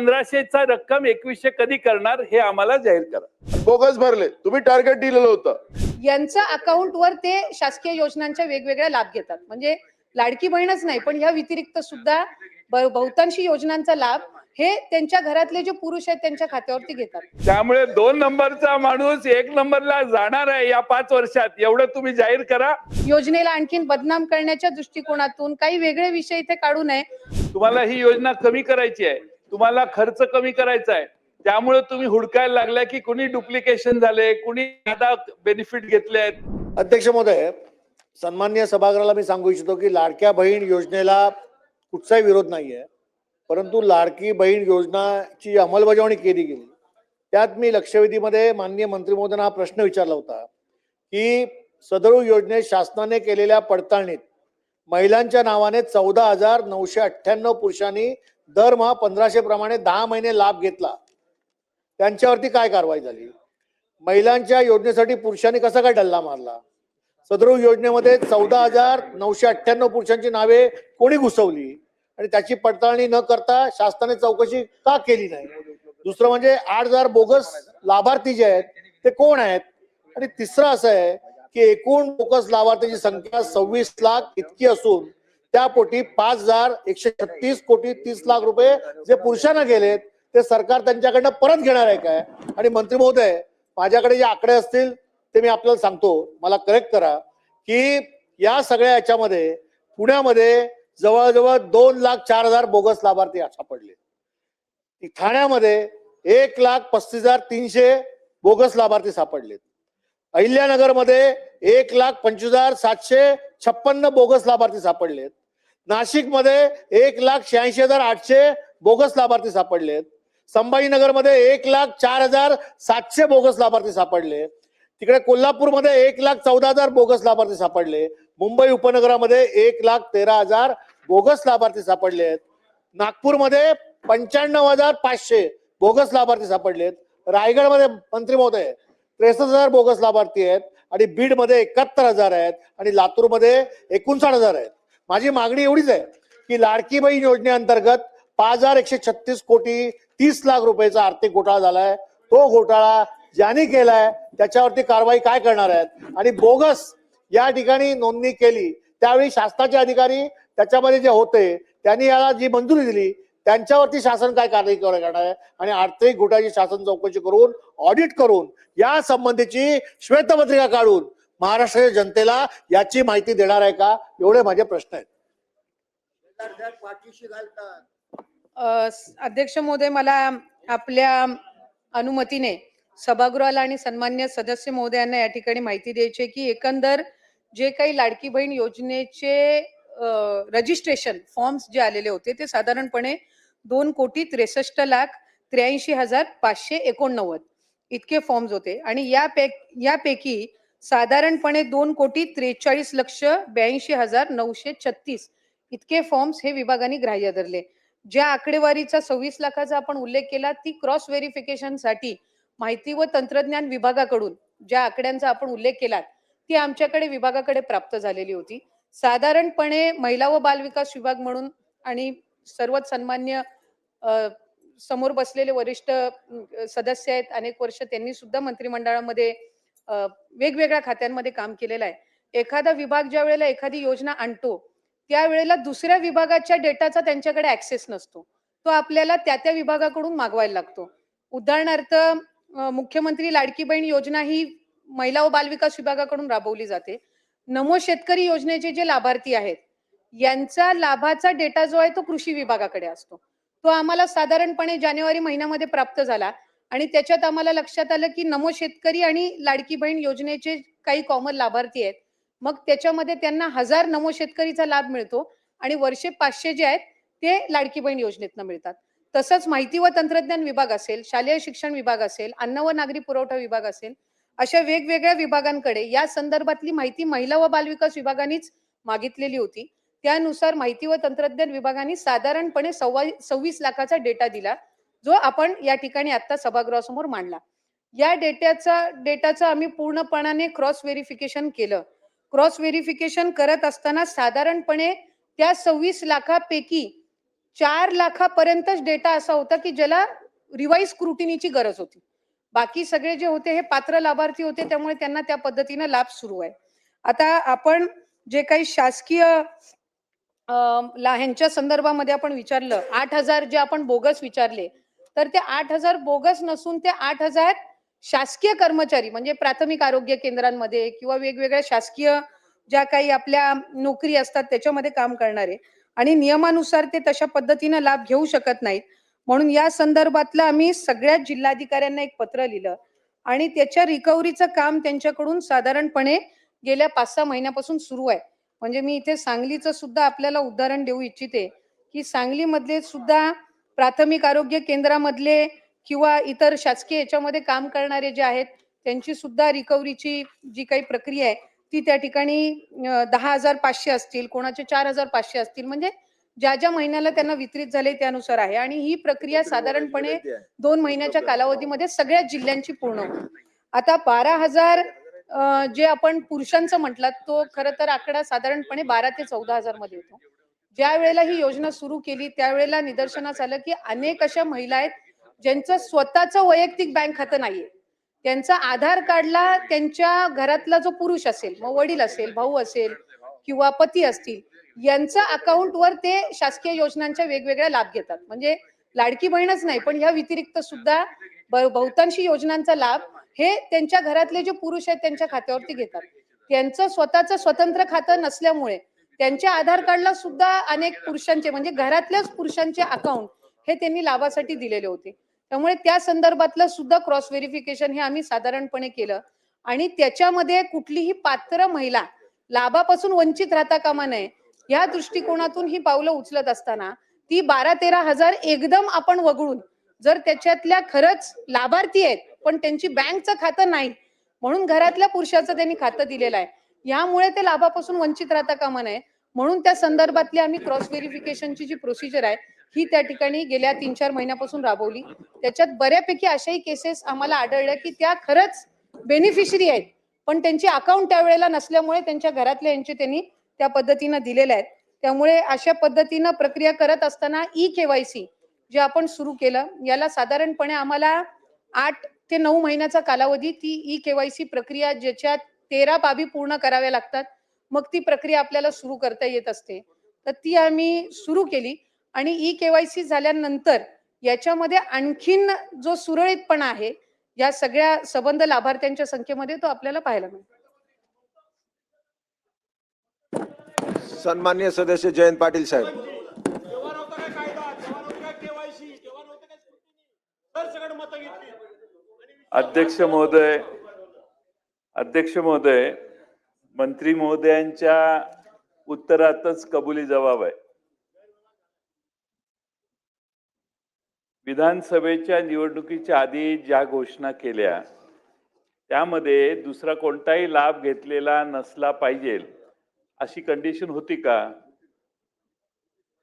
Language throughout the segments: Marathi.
पंधराशेचा रक्कम एकवीसशे कधी करणार हे आम्हाला जाहीर करा. बोगस भरले. तुम्ही टार्गेट दिलेलं होतं. यांच्या अकाउंटवर ते शासकीय योजनांच्या वेगवेगळ्या लाभ घेतात. म्हणजे लाडकी बहीणच नाही पण ह्या व्यतिरिक्त सुद्धा बहुतांशी योजनांचा लाभ हे त्यांच्या घरातले जे पुरुष आहेत त्यांच्या खात्यावरती घेतात. त्यामुळे दोन नंबरचा माणूस एक नंबरला जाणार आहे या पाच वर्षात. एवढं तुम्ही जाहीर करा. योजनेला आणखीन बदनाम करण्याच्या दृष्टिकोनातून काही वेगळे विषय इथे काढू नये. तुम्हाला ही योजना कमी करायची आहे. तुम्हाला खर्च कमी करायचा आहे. त्यामुळे तुम्ही हुडकायला लागलाय की कुणी डुप्लिकेशन झाले कुणी आता बेनिफिट घेतले आहेत. अध्यक्ष महोदय सन्मान्य सभागृहाला मी सांगू इच्छितो की लाडक्या बहीण योजनेला कुठचाही विरोध नाहीये. परंतु लाडकी बहीण योजनाची अंमलबजावणी केली गेली. त्यात मी लक्षवेधीमध्ये माननीय मंत्री महोदयांना हा प्रश्न विचारला होता की सदरू योजनेत शासनाने केलेल्या पडताळणीत महिलांच्या नावाने चौदा हजार नऊशे अठ्ठ्याण्णव पुरुषांनी दरमहा पंधराशे प्रमाणे दहा महिने लाभ घेतला. त्यांच्यावरती काय कारवाई झाली? महिलांच्या योजनेसाठी पुरुषांनी कसा काय डल्ला मारला? सदरू योजनेमध्ये चौदा हजार नऊशे अठ्ठ्याण्णव पुरुषांची नावे कोणी घुसवली? आणि त्याची पडताळणी न करता शासनाने चौकशी का केली नाही? दुसरं म्हणजे आठ हजार बोगस लाभार्थी जे आहेत ते कोण आहेत? आणि तिसरं असं आहे की एकूण बोगस लाभार्थीची संख्या सव्वीस लाख इतकी असून त्या पोटी पाच हजार एकशे छत्तीस कोटी तीस लाख रुपये जे पुरुषांना गेलेत ते सरकार त्यांच्याकडनं परत घेणार आहे काय? आणि मंत्री महोदय माझ्याकडे जे आकडे असतील ते मी आपल्याला सांगतो. मला करेक्ट करा की या सगळ्या याच्यामध्ये पुण्यामध्ये जवळजवळ दोन लाख चार हजार बोगस लाभार्थी सापडले ठाण्यामध्ये एक लाख पस्तीस हजार तीनशे बोगस लाभार्थी सापडलेत. अहिल्यानगरमध्ये एक लाख पंचवीस हजार सातशे छप्पन्न बोगस लाभार्थी सापडलेत. नाशिकमध्ये एक लाख शहाऐंशी हजार आठशे बोगस लाभार्थी सापडलेत संभाजीनगरमध्ये एक लाख चार हजार सातशे बोगस लाभार्थी सापडले तिकडे कोल्हापूरमध्ये एक लाख चौदा हजार बोगस लाभार्थी सापडले मुंबई उपनगरामध्ये एक लाख तेरा हजार बोगस लाभार्थी सापडले आहेत. नागपूरमध्ये पंच्याण्णव हजार पाचशे बोगस लाभार्थी सापडलेत रायगडमध्ये मंत्री महोदय त्रेसष्ट हजार बोगस लाभार्थी आहेत आणि बीडमध्ये एकाहत्तर हजार आहेत आणि लातूरमध्ये एकोणसाठ हजार आहेत. माझी मागणी एवढीच आहे की लाडकी बहीण योजनेअंतर्गत पाच हजार एकशे छत्तीस कोटी तीस लाख रुपयाचा आर्थिक घोटाळा झालाय. तो घोटाळा ज्यांनी केलाय त्याच्यावरती कारवाई काय करणार आहेत? आणि बोगस या ठिकाणी नोंदणी केली त्यावेळी शासनाचे अधिकारी त्याच्यामध्ये जे होते त्यांनी याला जी मंजुरी दिली त्यांच्यावरती शासन काय कारवाई करणार आहे? आणि आर्थिक घोटाळ्याची शासन चौकशी करून ऑडिट करून या संबंधीची श्वेतपत्रिका काढून महाराष्ट्राच्या जनतेला याची माहिती देणार आहे का? एवढे माझे प्रश्न आहेत. अध्यक्ष महोदय मला आपल्या अनुमतीने सभागृहाला आणि सन्मान्य सदस्य महोदयांना या ठिकाणी माहिती द्यायची की एकंदर जे काही लाडकी बहीण योजनेचे रजिस्ट्रेशन फॉर्म्स जे आलेले होते ते साधारणपणे दोन कोटी त्रेसष्ट लाख त्र्याऐंशी हजार पाचशे एकोणनव्वद इतके फॉर्म्स होते. आणि या पैक यापैकी साधारणपणे दोन कोटी त्रेचाळीस लक्ष ब्याऐंशी हजार नऊशे छत्तीस. इतके फॉर्म्स हे विभागाने ग्राह्य धरले. ज्या आकडेवारीचा सव्वीस लाखाचा आपण उल्लेख केला ती क्रॉस व्हेरिफिकेशनसाठी माहिती व तंत्रज्ञान विभागाकडून ज्या आकड्यांचा आपण उल्लेख केला ती आमच्याकडे विभागाकडे प्राप्त झालेली होती. साधारणपणे महिला व बालविकास विभाग म्हणून आणि सर्वच सन्मान्य समोर बसलेले वरिष्ठ सदस्य आहेत. अनेक वर्ष त्यांनी सुद्धा मंत्रिमंडळामध्ये वेगवेगळ्या खात्यांमध्ये काम केलेलं आहे. एखादा विभाग ज्या वेळेला एखादी योजना आणतो त्यावेळेला दुसऱ्या विभागाच्या डेटाचा त्यांच्याकडे ऍक्सेस नसतो. तो आपल्याला त्या त्या विभागाकडून मागवायला लागतो. उदाहरणार्थ मुख्यमंत्री लाडकी बहीण योजना ही महिला व बालविकास विभागाकडून राबवली जाते. नमो शेतकरी योजनेचे जे लाभार्थी आहेत यांचा लाभाचा डेटा जो आहे तो कृषी विभागाकडे असतो. तो आम्हाला साधारणपणे जानेवारी महिन्यामध्ये प्राप्त झाला. आणि त्याच्यात आम्हाला लक्षात आलं की नमो शेतकरी आणि लाडकी बहीण योजनेचे काही कॉमन लाभार्थी आहेत. मग त्याच्यामध्ये त्यांना हजार नमो शेतकरीचा लाभ मिळतो आणि वर्षे पाचशे जे आहेत ते लाडकी बहीण योजनेतनं मिळतात. तसंच माहिती व तंत्रज्ञान विभाग असेल शालेय शिक्षण विभाग असेल अन्न व नागरी पुरवठा विभाग असेल अशा वेगवेगळ्या विभागांकडे या संदर्भातली माहिती महिला व बालविकास विभागानेच मागितलेली होती. त्यानुसार माहिती व तंत्रज्ञान विभागाने साधारणपणे सव्वा सव्वीस लाखाचा डेटा दिला. जो आपण या ठिकाणी आता सभागृहासमोर मांडला. या डेटाचा डेटाचं आम्ही पूर्णपणाने क्रॉस व्हेरिफिकेशन केलं. क्रॉस व्हेरिफिकेशन करत असताना साधारणपणे त्या सव्वीस लाखापैकी चार लाखापर्यंतच डेटा असा होता की ज्याला रिवाईज स्क्रुटिनीची गरज होती. बाकी सगळे जे होते हे पात्र लाभार्थी होते त्यामुळे त्यांना त्या पद्धतीनं लाभ सुरू आहे. आता आपण जे काही शासकीय ह्यांच्या संदर्भामध्ये आपण विचारलं आठ हजार जे आपण बोगस विचारले तर ते आठ हजार बोगस नसून ते आठ हजार शासकीय कर्मचारी म्हणजे प्राथमिक आरोग्य केंद्रांमध्ये किंवा वेगवेगळ्या शासकीय ज्या काही आपल्या नोकरी असतात त्याच्यामध्ये काम करणारे. आणि नियमानुसार ते तशा पद्धतीनं लाभ घेऊ शकत नाहीत. म्हणून या संदर्भातलं आम्ही सगळ्या जिल्हाधिकाऱ्यांना एक पत्र लिहिलं. आणि त्याच्या रिकव्हरीचं काम त्यांच्याकडून साधारणपणे गेल्या पाच सहा महिन्यापासून सुरू आहे. म्हणजे मी इथे सांगलीचं सुद्धा आपल्याला उदाहरण देऊ इच्छिते की सांगलीमधले सुद्धा प्राथमिक आरोग्य केंद्रामधले किंवा इतर शासकीय याच्यामध्ये काम करणारे जे आहेत त्यांची सुद्धा रिकव्हरीची जी काही प्रक्रिया आहे ती त्या ठिकाणी दहा हजार पाचशे असतील कोणाचे चार हजार पाचशे असतील म्हणजे ज्या ज्या महिन्याला त्यांना वितरित झाले त्यानुसार आहे. आणि ही प्रक्रिया साधारणपणे दोन महिन्याच्या कालावधीमध्ये सगळ्या जिल्ह्यांची पूर्ण होईल. आता बारा हजार जे आपण पुरुषांचं म्हटलं तो खरं तर आकडा साधारणपणे बारा ते चौदा हजारमध्ये येतो ज्या वेळेला ही योजना सुरू केली त्यावेळेला निदर्शनास आलं की अनेक अशा महिला आहेत ज्यांचं स्वतःचं वैयक्तिक बँक खातं नाहीये. त्यांचा आधार कार्डला त्यांच्या घरातला जो पुरुष असेल मग वडील असेल भाऊ असेल किंवा पती असतील यांच्या अकाउंटवर ते शासकीय योजनांच्या वेगवेगळ्या लाभ घेतात. म्हणजे लाडकी बहीणच नाही पण ह्या व्यतिरिक्त सुद्धा बहुतांशी योजनांचा लाभ हे त्यांच्या घरातले जे पुरुष आहेत त्यांच्या खात्यावरती घेतात. त्यांचं स्वतःचं स्वतंत्र खातं नसल्यामुळे त्यांच्या आधार कार्डला सुद्धा अनेक पुरुषांचे म्हणजे घरातल्याच पुरुषांचे अकाउंट हे त्यांनी लाभासाठी दिलेले होते. त्यामुळे त्या संदर्भातलं सुद्धा क्रॉस व्हेरिफिकेशन हे आम्ही साधारणपणे केलं. आणि त्याच्यामध्ये कुठलीही पात्र महिला लाभापासून वंचित राहता कामा नये या दृष्टिकोनातून ही पावलं उचलत असताना ती बारा तेरा हजार एकदम आपण वगळून जर त्याच्यातल्या खरंच लाभार्थी आहेत पण त्यांची बँकचं खातं नाही म्हणून घरातल्या पुरुषाचं त्यांनी खातं दिलेलं आहे. यामुळे ते लाभापासून वंचित राहता कामा नये. म्हणून त्या संदर्भातली आम्ही क्रॉस व्हेरिफिकेशनची जी प्रोसिजर आहे ही त्या ठिकाणी गेल्या तीन चार महिन्यापासून राबवली. त्याच्यात बऱ्यापैकी अशाही केसेस आम्हाला आढळल्या की त्या खरंच बेनिफिशरी आहेत. पण त्यांची अकाउंट त्यावेळेला नसल्यामुळे त्यांच्या घरातल्या यांचे त्यांनी त्या पद्धतीनं दिलेल्या आहेत. त्यामुळे अशा पद्धतीनं प्रक्रिया करत असताना ई केवायसी जे आपण सुरू केलं याला साधारणपणे आम्हाला आठ ते नऊ महिन्याचा कालावधी ती ई केवायसी प्रक्रिया ज्याच्यात तेरा बाबी पूर्ण कराव्या लागतात. मग ती प्रक्रिया आपल्याला सुरू करता येत असते. तर ती आम्ही सुरू केली आणि ई केवायसी झाल्यानंतर याच्यामध्ये आणखीन जो सुरळीतपणा आहे या सगळ्या सबंध लाभार्थ्यांच्या संख्येमध्ये तो आपल्याला पाहायला मिळतो. सन्मान्य सदस्य जयंत पाटील साहेब. अध्यक्ष महोदय अध्यक्ष महोदय मंत्री महोदयांच्या उत्तरातच कबुली जबाब आहे. विधानसभेच्या निवडणुकीच्या आधी ज्या घोषणा केल्या त्यामध्ये दुसरा कोणताही लाभ घेतलेला नसला पाहिजे अशी कंडिशन होती का?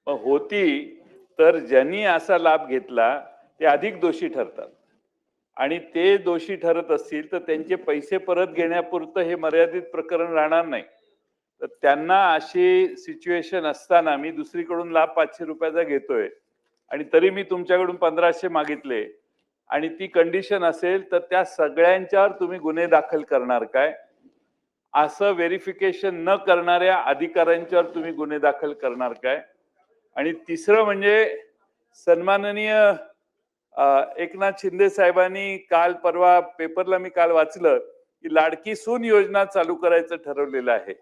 होती तर ज्यांनी असा लाभ घेतला ते अधिक दोषी ठरतात. आणि ते दोषी ठरत असतील तर त्यांचे पैसे परत घेण्यापुरतं हे मर्यादित प्रकरण राहणार नाही. तर त्यांना अशी सिच्युएशन असताना मी दुसरीकडून लाभ पाचशे रुपयाचा घेतोय आणि तरी मी तुमच्याकडून पंधराशे मागितले आणि ती कंडिशन असेल तर त्या सगळ्यांच्यावर तुम्ही गुन्हे दाखल करणार काय? असं व्हेरिफिकेशन न करणाऱ्या अधिकाऱ्यांच्यावर तुम्ही गुन्हे दाखल करणार काय? आणि तिसरं म्हणजे सन्माननीय एकनाथ शिंदे साहेबांनी काल परवा पेपरला मी काल वाचलं की लाडकी सून योजना चालू करायचं ठरवलेलं आहे.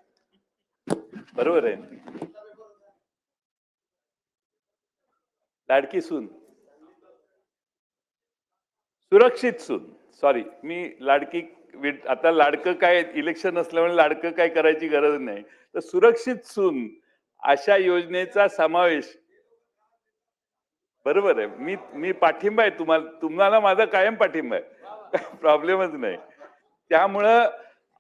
बरोबर आहे? लाडकी सून. सुरक्षित सून. सॉरी मी लाडकी आता लाडकं काय इलेक्शन असल्यामुळे लाडकं काय करायची गरज नाही. तर सुरक्षित सून अशा योजनेचा समावेश बरोबर आहे. मी मी पाठिंबा आहे. तुम्हाला तुम्हाला माझा कायम पाठिंबा आहे. प्रॉब्लेमच नाही. त्यामुळं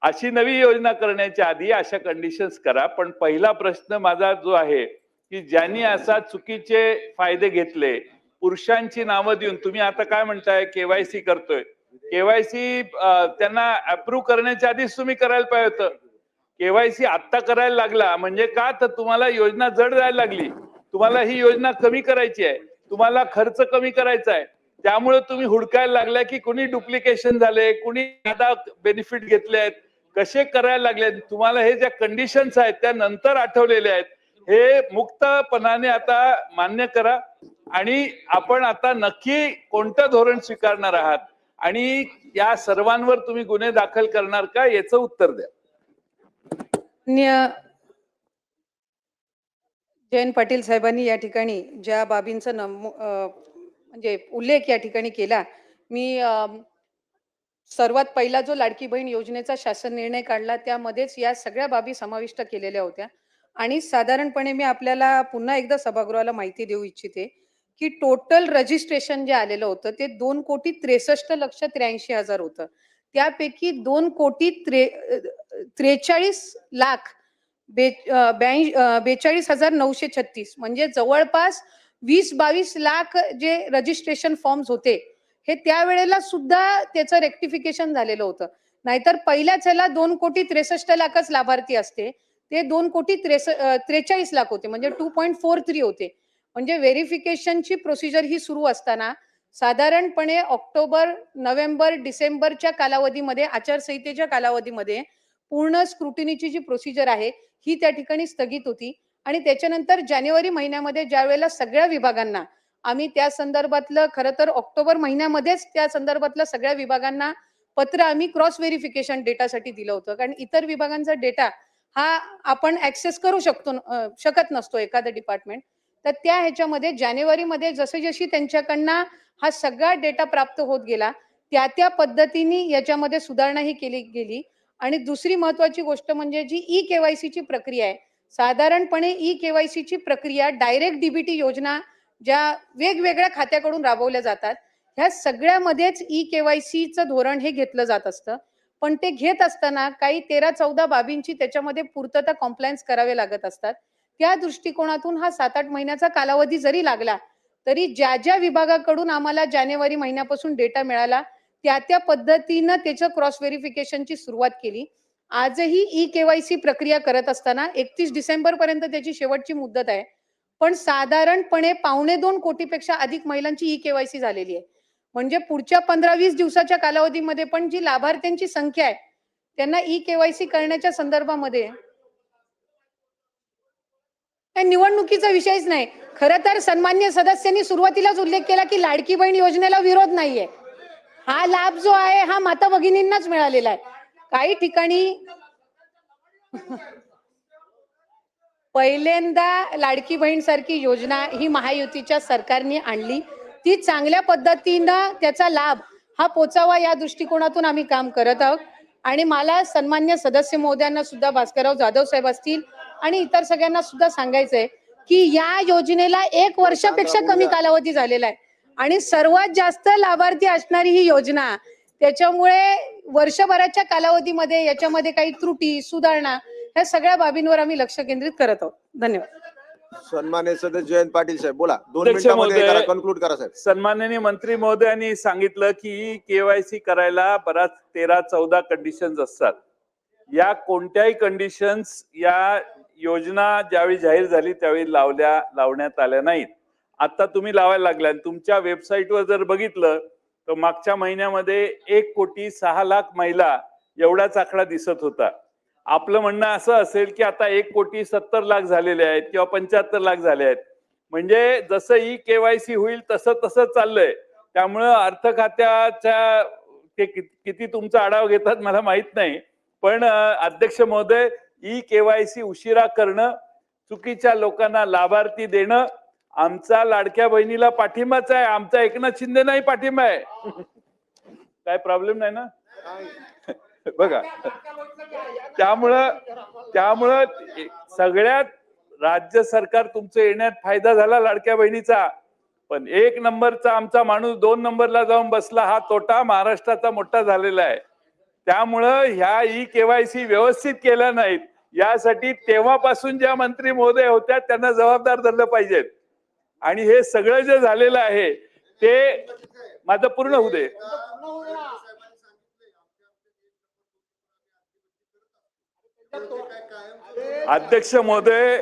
अशी नवी योजना करण्याच्या आधी अशा कंडिशन्स करा. पण पहिला प्रश्न माझा जो आहे की ज्यांनी असा चुकीचे फायदे घेतले पुरुषांची नावं देऊन तुम्ही आता काय म्हणताय? केवायसी करतोय. केवायसी त्यांना अप्रूव्ह करण्याच्या आधीच तुम्ही करायला पाहिजे होतं. केवायसी आत्ता करायला लागला. म्हणजे का? तर तुम्हाला योजना जड जायला लागली. तुम्हाला ही योजना कमी करायची आहे. तुम्हाला खर्च कमी करायचा आहे. त्यामुळे तुम्ही हुडकायला लागल्या की कुणी डुप्लिकेशन झाले कुणी आता बेनिफिट घेतले आहेत कसे करायला लागले तुम्हाला हे ज्या कंडिशन्स आहेत त्या नंतर आठवलेल्या आहेत. हे मुक्तपणाने आता मान्य करा. आणि आपण आता नक्की कोणतं धोरण स्वीकारणार आहात? आणि या सर्वांवर तुम्ही गुन्हे दाखल करणार का? याचं उत्तर द्या. जयंत पाटील साहेबांनी या ठिकाणी ज्या बाबींचा नमू म्हणजे उल्लेख या ठिकाणी केला मी सर्वात पहिला जो लाडकी बहीण योजनेचा शासन निर्णय काढला त्यामध्येच या सगळ्या बाबी समाविष्ट केलेल्या होत्या. आणि साधारणपणे मी आपल्याला पुन्हा एकदा सभागृहाला माहिती देऊ इच्छिते की टोटल रजिस्ट्रेशन जे आलेलं होतं ते दोन कोटी त्रेसष्ट लक्ष त्र्याऐंशी हजार होतं. त्यापैकी दोन कोटी त्रे त्रेचाळीस लाख बे बेचाळीस हजार नऊशे छत्तीस. म्हणजे जवळपास वीस बावीस लाख जे रजिस्ट्रेशन फॉर्म्स होते हे त्यावेळेला सुद्धा त्याचं रेक्टिफिकेशन झालेलं होतं. नाहीतर पहिल्याच ह्याला दोन कोटी त्रेसष्ट लाखच लाभार्थी असते. ते दोन कोटी त्रेस त्रेचाळीस लाख होते. म्हणजे टू पॉईंट फोर थ्री होते. म्हणजे व्हेरिफिकेशनची प्रोसिजर ही सुरू असताना साधारणपणे ऑक्टोबर नोव्हेंबर डिसेंबरच्या कालावधीमध्ये आचारसंहितेच्या कालावधीमध्ये पूर्ण स्क्रुटिनीची जी प्रोसिजर आहे ही त्या ठिकाणी स्थगित होती. आणि त्याच्यानंतर जानेवारी महिन्यामध्ये ज्या वेळेला सगळ्या विभागांना आम्ही त्या संदर्भातलं खरं तर ऑक्टोबर महिन्यामध्येच त्या संदर्भातल्या सगळ्या विभागांना पत्र आम्ही क्रॉस व्हेरिफिकेशन डेटासाठी दिलं होतं. कारण इतर विभागांचा डेटा हा आपण ऍक्सेस करू शकतो शकत नसतो एखादं डिपार्टमेंट तर त्या ह्याच्यामध्ये जानेवारीमध्ये जसे जशी त्यांच्याकडनं हा सगळा डेटा प्राप्त होत गेला त्या त्या पद्धतीने याच्यामध्ये सुधारणा ही केली गेली. आणि दुसरी महत्वाची गोष्ट म्हणजे जी ई केवायसीची प्रक्रिया आहे साधारणपणे ई केवायसीची प्रक्रिया डायरेक्ट डीबीटी योजना ज्या वेगवेगळ्या खात्याकडून राबवल्या जातात ह्या सगळ्यामध्येच ई केवायसीचं धोरण हे घेतलं जात असतं. पण ते घेत असताना काही तेरा चौदा बाबींची त्याच्यामध्ये पूर्तता कॉम्प्लायन्स करावे लागत असतात. त्या दृष्टिकोनातून हा सात आठ महिन्याचा कालावधी जरी लागला तरी ज्या ज्या विभागाकडून आम्हाला जानेवारी महिन्यापासून डेटा मिळाला त्या त्या पद्धतीनं त्याचं क्रॉस व्हेरिफिकेशनची सुरुवात केली. आजही ई केवायसी प्रक्रिया करत असताना एकतीस डिसेंबर पर्यंत त्याची शेवटची मुदत आहे. पण साधारणपणे पावणे दोन कोटीपेक्षा अधिक महिलांची ई केवायसी झालेली आहे. म्हणजे पुढच्या पंधरा वीस दिवसाच्या कालावधीमध्ये पण जी लाभार्थ्यांची संख्या आहे त्यांना ई केवायसी करण्याच्या संदर्भामध्ये निवडणुकीचा विषयच नाही. खरं तर सन्मान्य सदस्यांनी सुरुवातीलाच उल्लेख केला की लाडकी बहीण योजनेला विरोध नाहीये. हा लाभ जो आहे हा माता भगिनींनाच मिळालेला आहे. काही ठिकाणी पहिल्यांदा लाडकी बहीण सारखी योजना ही महायुतीच्या सरकारने आणली. ती चांगल्या पद्धतीनं त्याचा लाभ हा पोचावा या दृष्टिकोनातून आम्ही काम करत आहोत. आणि मला सन्मान्य सदस्य महोदयांना सुद्धा भास्करराव जाधव साहेब असतील आणि इतर सगळ्यांना सुद्धा सांगायचंय की या योजनेला एक वर्षापेक्षा कमी कालावधी झालेला आहे. आणि सर्वात जास्त लाभार्थी असणारी ही योजना. त्याच्यामुळे वर्षभराच्या कालावधीमध्ये याच्यामध्ये काही त्रुटी सुधारणा या सगळ्या बाबींवर आम्ही लक्ष केंद्रित करत आहोत. धन्यवाद. सन्मान्य सदस्य जयंत पाटील साहेब बोला. दोन अध्यक्ष मिनिटांमध्ये महोदय. कन्क्लूड करा साहेब. सन्माननीय मंत्री महोदयांनी सांगितलं की केवायसी करायला बराच तेरा चौदा कंडिशन्स असतात. या कोणत्याही कंडिशन्स या योजना ज्यावेळी जाहीर झाली त्यावेळी लावल्या लावण्यात आल्या नाहीत. आता तुम्ही लावायला लागला आणि तुमच्या वेबसाईटवर जर बघितलं तर मागच्या महिन्यामध्ये एक कोटी सहा लाख महिला एवढाच आकडा दिसत होता. आपलं म्हणणं असं असेल की आता एक कोटी सत्तर लाख झालेले आहेत किंवा पंच्याहत्तर लाख झाले आहेत. म्हणजे जसं ई केवायसी होईल तसं तसं चाललंय. त्यामुळं अर्थ खात्याच्या ते किती तुमचा आढावा घेतात मला माहीत नाही. पण अध्यक्ष महोदय ई केवायसी उशिरा करणं चुकीच्या लोकांना लाभार्थी देणं आमचा लाडक्या बहिणीला पाठिंबाच आहे. आमचा एकनाथ शिंदे नाही पाठिंबा आहे. काय प्रॉब्लेम नाही ना? बघा. त्यामुळं त्यामुळं सगळ्यात राज्य सरकार तुमचं येण्यात फायदा झाला लाडक्या बहिणीचा. पण एक नंबरचा आमचा माणूस दोन नंबरला जाऊन बसला हा तोटा महाराष्ट्राचा मोठा झालेला आहे. त्यामुळं ह्या ई केवायसी व्यवस्थित केल्या नाहीत. यासाठी तेव्हापासून ज्या मंत्री महोदय होत्या त्यांना जबाबदार धरलं पाहिजेत. आणि हे सगळं जे झालेलं आहे ते माझं पूर्ण होऊ दे. अध्यक्ष महोदय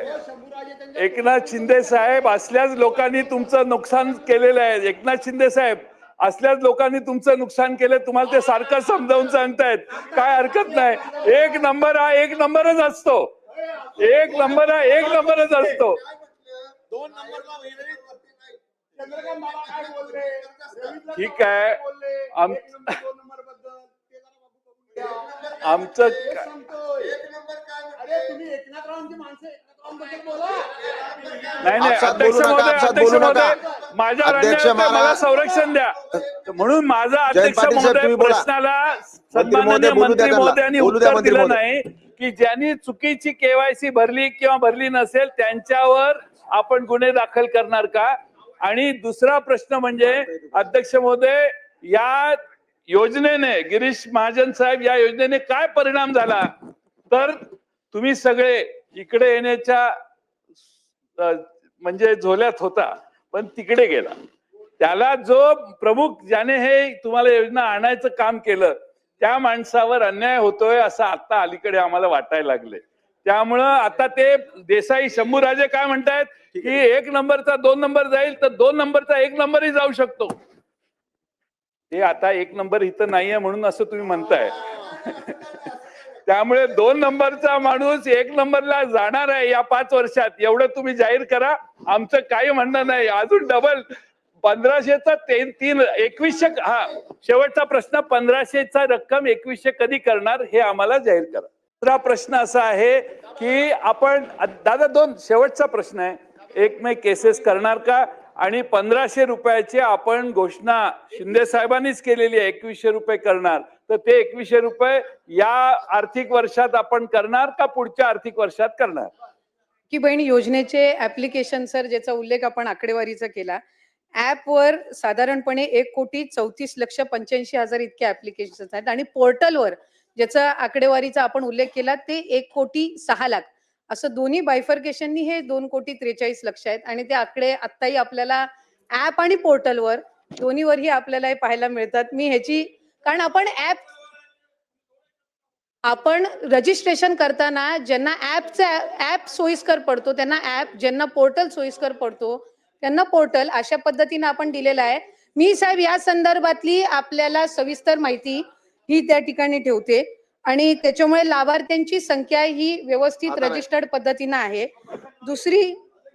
एकनाथ शिंदे साहेब असल्याच लोकांनी तुमचं नुकसान केलेलं आहे. एकनाथ शिंदे साहेब असल्याच लोकांनी तुमचं नुकसान केलं तुम्हाला ते सारखं समजावून सांगतायत. काय हरकत नाही. एक नंबर हा एक नंबरच असतो. एक नंबर हा एक नंबरच असतो. दोन रवींद्र ठीक आहे. Number number. आमचं काय- सांगतोय. अरे तुम्ही एकनाथरावांची माणसं एकनाथरावांबद्दल बोला नाही अध्यक्ष महोदय अध्यक्ष. महोदय होतोय, मला संरक्षण द्या म्हणून माझा अध्यक्ष महोदय. प्रश्नाला मंत्री सन्माननीय महोदय बोलू द्या मंत्री. महोदयांनी उत्तर दिलं. नाही की ज्यांनी चुकीची केवायसी भरली किंवा भरली नसेल त्यांच्यावर आपण गुन्हे दाखल करणार का? आणि दुसरा प्रश्न म्हणजे अध्यक्ष महोदय या योजनेने गिरीश महाजन साहेब या योजनेने काय परिणाम झाला? तर तुम्ही सगळे इकडे येण्याच्या म्हणजे झोल्यात होता पण तिकडे गेला. त्याला जो प्रमुख ज्याने हे तुम्हाला योजना आणायचं काम केलं त्या माणसावर अन्याय होतोय असं आता अलीकडे आम्हाला वाटायला लागले त्यामुळं आता ते देसाई शंभूराजे काय म्हणतायत की एक नंबरचा दोन नंबर जाईल तर दोन नंबरचा एक नंबरही जाऊ शकतो. ते आता एक नंबर इथं नाहीये म्हणून असं तुम्ही म्हणताय. त्यामुळे दोन नंबरचा माणूस एक नंबरला जाणार आहे या पाच वर्षात. एवढं तुम्ही जाहीर करा. आमचं काही म्हणणं नाही. अजून डबल पंधराशेचा ते तीन एकवीसशे हा शेवटचा प्रश्न पंधराशेचा रक्कम एकवीसशे कधी करणार हे आम्हाला जाहीर करा. दुसरा प्रश्न असा आहे की आपण दादा दोन शेवटचा प्रश्न आहे. एक मे केसेस करणार का? आणि पंधराशे रुपयाची आपण घोषणा शिंदे साहेबांनीच केलेली आहे एकवीसशे रुपये करणार. तर ते एकवीसशे रुपये या आर्थिक वर्षात आपण करणार का पुढच्या आर्थिक वर्षात करणार? की बहीण योजनेचे ऍप्लिकेशन सर ज्याचा उल्लेख आपण आकडेवारीचा केला ॲपवर साधारणपणे एक कोटी चौतीस लक्ष पंच्याऐंशी हजार इतके ऍप्लिकेशन आहेत आणि पोर्टलवर ज्याचा आकडेवारीचा आपण उल्लेख केला ते एक कोटी सहा लाख. असं दोन्ही बायफर्केशननी हे दोन कोटी त्रेचाळीस लक्ष आहेत आणि ते आकडे आत्ताही आपल्याला ऍप आणि पोर्टलवर दोन्हीवरही आपल्याला हे पाहायला मिळतात. मी ह्याची कारण आपण ऍप आपण रजिस्ट्रेशन करताना ज्यांना ऍपचा ऍप सोयीस्कर पडतो त्यांना ऍप ज्यांना पोर्टल सोयीस्कर पडतो त्यांना पोर्टल अशा पद्धतीने आपण दिलेलं आहे. मी साहेब या संदर्भातली आपल्याला सविस्तर माहिती ही त्या ठिकाणी ठेवते आणि त्याच्यामुळे लाभार्थ्यांची संख्या ही व्यवस्थित. रजिस्टर्ड पद्धतीने आहे दुसरी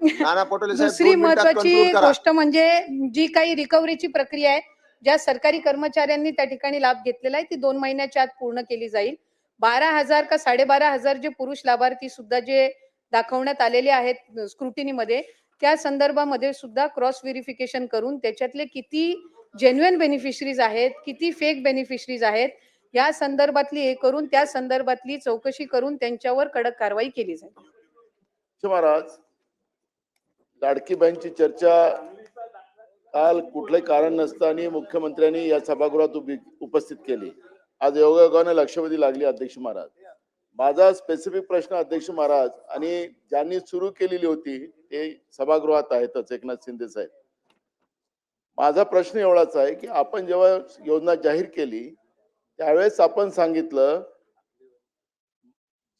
दुसरी महत्वाची. गोष्ट म्हणजे जी काही रिकव्हरीची प्रक्रिया आहे ज्या सरकारी कर्मचाऱ्यांनी त्या ठिकाणी लाभ घेतलेला आहे ती दोन महिन्याच्या आत पूर्ण केली जाईल बारा हजार का साडेबारा हजार जे पुरुष लाभार्थी सुद्धा जे दाखवण्यात आलेले आहेत स्क्रुटिनीमध्ये त्या संदर्भामध्ये सुद्धा क्रॉस व्हेरिफिकेशन करून त्याच्यातले किती जेन्युअन बेनिफिशरीज आहेत किती फेक बेनिफिशरीज आहेत या संदर्भातली हे करून त्या संदर्भातली चौकशी करून त्यांच्यावर कडक कारवाई केली जाईल. महाराज लाडकी बहीणची चर्चा काल कुठलंही कारण नसताना मुख्यमंत्र्यांनी या सभागृहात उपस्थित केली. आज योगायोगाने लक्षवेधी लागली अध्यक्ष महाराज. माझा स्पेसिफिक प्रश्न अध्यक्ष महाराज आणि ज्यांनी सुरू केलेली होती ते सभागृहात आहेतच एकनाथ शिंदे साहेब. माझा प्रश्न एवढाच आहे की आपण जेव्हा योजना जाहीर केली त्यावेळेस आपण सांगितलं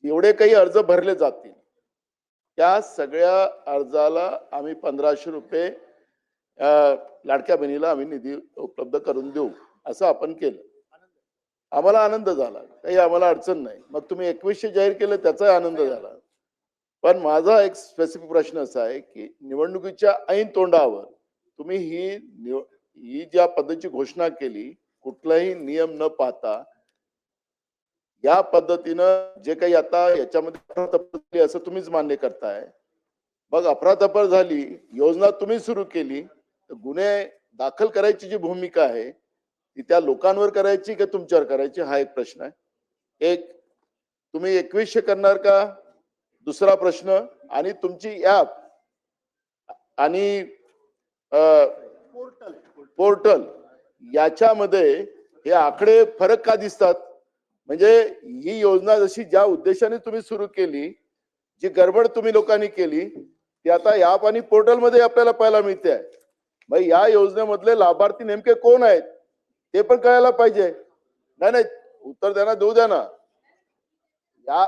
एवढे काही अर्ज भरले जातील. त्या सगळ्या अर्जाला आम्ही पंधराशे रुपये लाडक्या बहिणीला आम्ही निधी उपलब्ध करून देऊ असं आपण केलं. आम्हाला आनंद झाला. काही आम्हाला अडचण नाही. मग तुम्ही एकवीसशे जाहीर केलं त्याचाही आनंद झाला. पण माझा एक स्पेसिफिक प्रश्न असा आहे की निवडणुकीच्या ऐन तोंडावर तुम्ही ही ही ज्या पद्धतीची घोषणा केली कुठलाही नियम न पाहता या पद्धतीनं जे काही आता याच्यामध्ये झाली असं तुम्हीच मान्य करताय. मग अफरातफर झाली योजना तुम्ही सुरू केली तर गुन्हे दाखल करायची जी भूमिका आहे ती त्या लोकांवर करायची का तुमच्यावर करायची हा एक प्रश्न आहे. एक तुम्ही एकवीसशे करणार का? दुसरा प्रश्न आणि तुमची ऍप आणि पोर्टल. पोर्टल. याच्यामध्ये हे आकडे फरक का दिसतात? म्हणजे ही योजना जशी ज्या उद्देशाने तुम्ही सुरू केली जी गडबड तुम्ही लोकांनी केली ती आता ॲप आणि पोर्टलमध्ये आपल्याला पाहायला मिळते. आहे मग या योजनेमधले लाभार्थी नेमके कोण आहेत? ते पण कळायला पाहिजे. नाही नाही उत्तर द्या ना देऊ द्या ना. या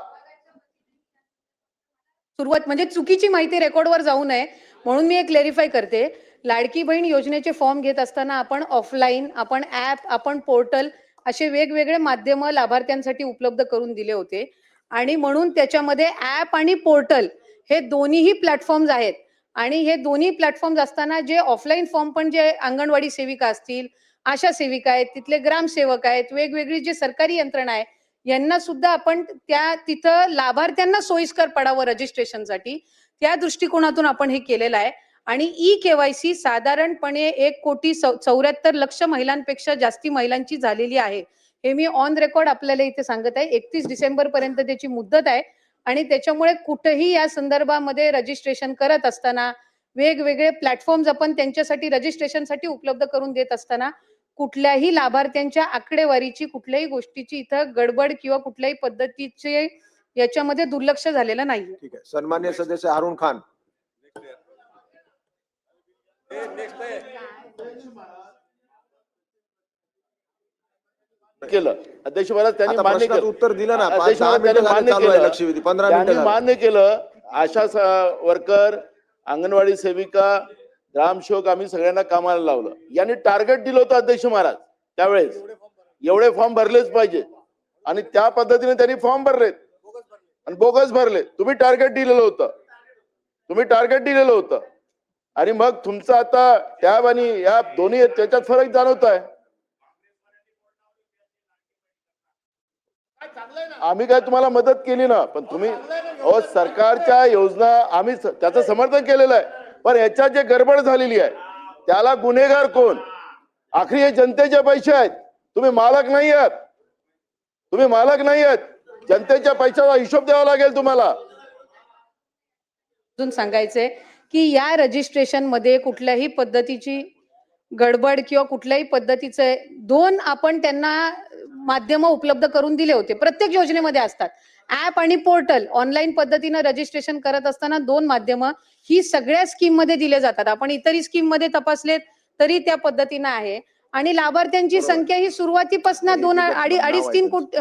सुरुवात म्हणजे चुकीची माहिती रेकॉर्डवर जाऊ नये म्हणून मी एक क्लेरिफाय करते. लाडकी बहीण योजनेचे फॉर्म घेत असताना आपण ऑफलाईन आपण ऍप आपण पोर्टल असे वेगवेगळे माध्यम लाभार्थ्यांसाठी उपलब्ध करून दिले होते. आणि म्हणून त्याच्यामध्ये ऍप आणि पोर्टल हे दोन्हीही प्लॅटफॉर्म्स आहेत. आणि हे दोन्ही प्लॅटफॉर्म्स असताना जे ऑफलाईन फॉर्म पण जे अंगणवाडी सेविका असतील आशा सेविका आहेत तिथले ग्रामसेवक आहेत वेगवेगळी जे सरकारी यंत्रणा आहे यांना सुद्धा आपण त्या तिथं लाभार्थ्यांना सोयीस्कर पडावं रजिस्ट्रेशनसाठी त्या दृष्टिकोनातून आपण हे केलेलं आहे. आणि ई केवायसी साधारणपणे एक कोटी चौऱ्याहत्तर लक्ष महिलांपेक्षा जास्ती महिलांची झालेली आहे. हे मी ऑन रेकॉर्ड आपल्याला इथे सांगत आहे. एकतीस डिसेंबर पर्यंत त्याची मुदत आहे आणि त्याच्यामुळे कुठेही या संदर्भामध्ये रजिस्ट्रेशन करत असताना वेगवेगळे प्लॅटफॉर्म्स आपण त्यांच्यासाठी रजिस्ट्रेशनसाठी उपलब्ध करून देत असताना कुठल्याही लाभार्थ्यांच्या आकडेवारीची कुठल्याही गोष्टीची इथं गडबड किंवा कुठल्याही पद्धतीचे याच्यामध्ये दुर्लक्ष झालेलं नाही ठीक आहे. सन्मान्य सदस्य अरुण खान. केलं. अध्यक्ष महाराज त्यांनी आता मान्य प्रश्नाचं केलं. उत्तर दिलं ना. पाच अध्यक्ष दहा महाराज मिनिटं त्यांनी झाले मान्य चालू आहे केलं. लक्षवेधी. पंधरा त्यांनी मिनिटं झाली. मान्य केलं. आशा स- वर्कर अंगणवाडी सेविका ग्रामसेवक आम्ही सगळ्यांना कामाला लावलं. यांनी टार्गेट दिलं होतं अध्यक्ष महाराज. त्यावेळेस. एवढे फॉर्म भरलेच पाहिजे आणि त्या पद्धतीने त्यांनी फॉर्म भरलेत. आणि बोगस भरले तुम्ही टार्गेट दिलेलं होतं. तुम्ही टार्गेट दिलेलं होतं. आणि मग तुमचं आता टॅब आणि या दोन्ही त्याच्यात फरक जाणवत आहे आम्ही काय तुम्हाला मदत केली ना पण तुम्ही अहो सरकारच्या योजना आम्ही त्याचं समर्थन केलेलं आहे. पण याच्यात जे गडबड झालेली आहे त्याला गुन्हेगार कोण? आखरी हे जनतेचे पैसे आहेत. तुम्ही मालक नाही आहात. तुम्ही मालक नाही आहेत. जनतेच्या पैशाचा हिशोब द्यावा लागेल तुम्हाला. अजून सांगायचंय की या रजिस्ट्रेशनमध्ये कुठल्याही पद्धतीची गडबड किंवा कुठल्याही पद्धतीचे दोन आपण त्यांना माध्यम उपलब्ध करून दिले होते. प्रत्येक योजनेमध्ये असतात. ऍप आणि पोर्टल ऑनलाईन पद्धतीनं रजिस्ट्रेशन करत असताना दोन माध्यम ही सगळ्या स्कीममध्ये दिले जातात. आपण इतरही स्कीममध्ये तपासलेत तरी त्या पद्धतीनं आहे. आणि लाभार्थ्यांची संख्या ही सुरुवातीपासून दोन अडी अडीच तीन कोटी.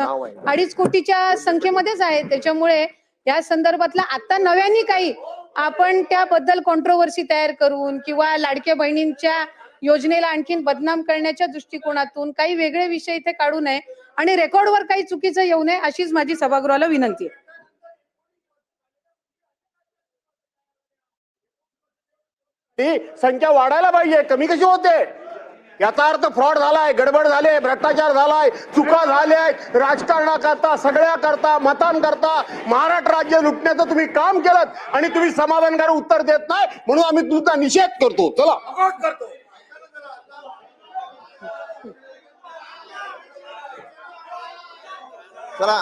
अडीच कोटीच्या संख्येमध्येच आहे. त्याच्यामुळे या संदर्भातला आता नव्याने काही आपण त्याबद्दल कॉन्ट्रोवर्सी तयार करून किंवा लाडक्या बहिणींच्या योजनेला आणखीन बदनाम करण्याच्या दृष्टिकोनातून काही वेगळे विषय इथे काढू नये आणि रेकॉर्डवर काही चुकीचं येऊ नये अशीच माझी सभागृहाला विनंती आहे. ती संख्या वाढायला पाहिजे कमी कशी होते? याचा अर्थ फ्रॉड झालाय गडबड झाले भ्रष्टाचार झालाय चुका झाल्या राजकारणाकरता सगळ्या करता मतांकरता महाराष्ट्र राज्य लुटण्याचं तुम्ही काम केलं आणि तुम्ही समाधानकारक उत्तर देत नाही म्हणून आम्ही तुमचा निषेध करतो. चला. चला.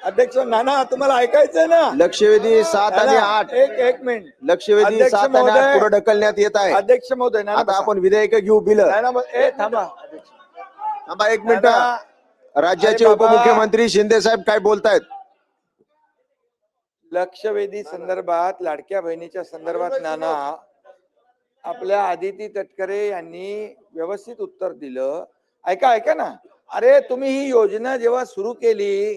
अध्यक्ष नाना तुम्हाला ऐकायचंय ना लक्षवेधी सात आणि नाना, आठ एक एक मिनिट लक्षवेधी अध्यक्ष सात आणि आठ महोदय. पुढे ढकलण्यात येत आहे अध्यक्ष महोदय नाना आता बसा. आपण विधेयक घेऊ बिल नाना ब- ए थांबा. थांबा एक मिनिट नाना, राज्याचे अरे बाबा. उपमुख्यमंत्री शिंदे साहेब काय बोलतायत लक्षवेधी संदर्भात लाडक्या बहिणीच्या संदर्भात नाना आपल्या आदिती तटकरे यांनी व्यवस्थित उत्तर दिलं ऐका ऐका ना अरे तुम्ही ही योजना जेव्हा सुरू केली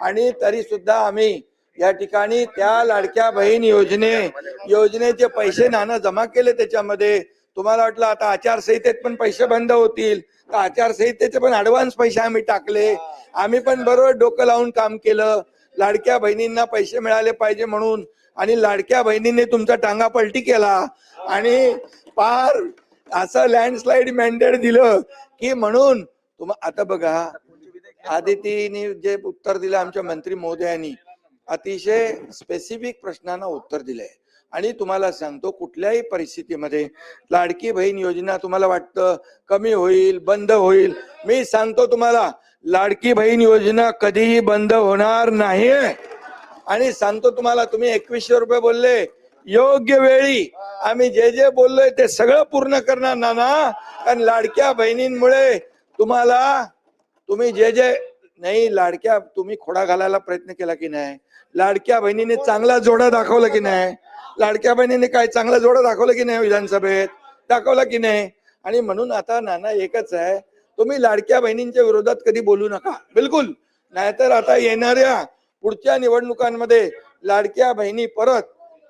आणि तरी सुद्धा आम्ही या ठिकाणी त्या लाडक्या बहीण योजने योजनेचे पैसे नाना जमा केले त्याच्यामध्ये. तुम्हाला वाटलं आता आचारसंहितेत पण पैसे बंद होतील. तर आचारसंहितेचे पण ऍडव्हान्स पैसे आम्ही टाकले. आम्ही पण बरोबर डोकं लावून काम केलं. लाडक्या बहिणींना पैसे मिळाले पाहिजे म्हणून आणि लाडक्या बहिणींनी तुमचा टांगा पलटी केला. आणि पार असं लँडस्लाईड मॅन्डेट दिलं की म्हणून तुम आता बघा आदितीने जे उत्तर दिलं आमच्या मंत्री महोदयांनी अतिशय स्पेसिफिक प्रश्नांना उत्तर दिलंय. आणि तुम्हाला सांगतो कुठल्याही परिस्थितीमध्ये लाडकी बहीण योजना तुम्हाला वाटतं कमी होईल बंद होईल. मी सांगतो तुम्हाला लाडकी बहीण योजना कधीही बंद होणार नाही आणि सांगतो तुम्हाला तुम्ही एकवीसशे रुपये बोलले योग्य वेळी. आम्ही जे जे बोललोय ते सगळं पूर्ण करणार ना. कारण लाडक्या बहिणींमुळे तुम्हाला तुम्ही जे जे नाही लाडक्या तुम्ही खोडा घालायला प्रयत्न केला की नाही? लाडक्या बहिणीने चांगला जोडा दाखवला की नाही? लाडक्या बहिणीने काय चांगला जोडा दाखवला की नाही विधानसभेत? दाखवला की नाही? आणि म्हणून आता नाना एकच आहे तुम्ही लाडक्या बहिणींच्या विरोधात कधी बोलू नका. बिलकुल. नाहीतर आता येणाऱ्या पुढच्या निवडणुकांमध्ये लाडक्या बहिणी परत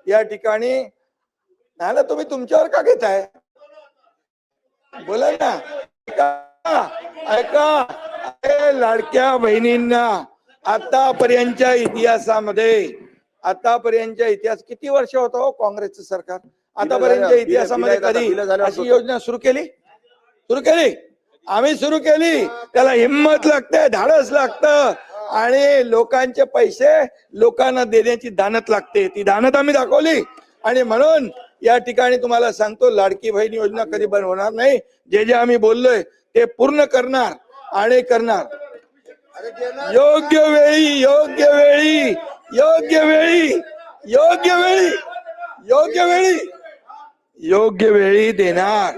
या ठिकाणी नाना तुम्ही तुमच्यावर का घेताय? बोला ना. ऐका लाडक्या बहिणींना आतापर्यंतच्या इतिहासामध्ये आतापर्यंतच्या इतिहास किती वर्ष होतं हो काँग्रेसचं सरकार? आतापर्यंतच्या बिलं- इतिहासामध्ये कधी अशी योजना सुरू केली? सुरू केली? आम्ही सुरू केली. त्याला हिंमत लागते धाडस लागतं. आणि लोकांचे पैसे लोकांना देण्याची दानत लागते. ती दानत आम्ही दाखवली. आणि म्हणून या ठिकाणी तुम्हाला सांगतो लाडकी बहीण योजना कधी बंद होणार नाही. जे जे आम्ही बोललोय ते पूर्ण करणार. आणि करणार. योग्य वेळी योग्य वेळी योग्य वेळी योग्य वेळी योग्य वेळी योग्य वेळी देणार.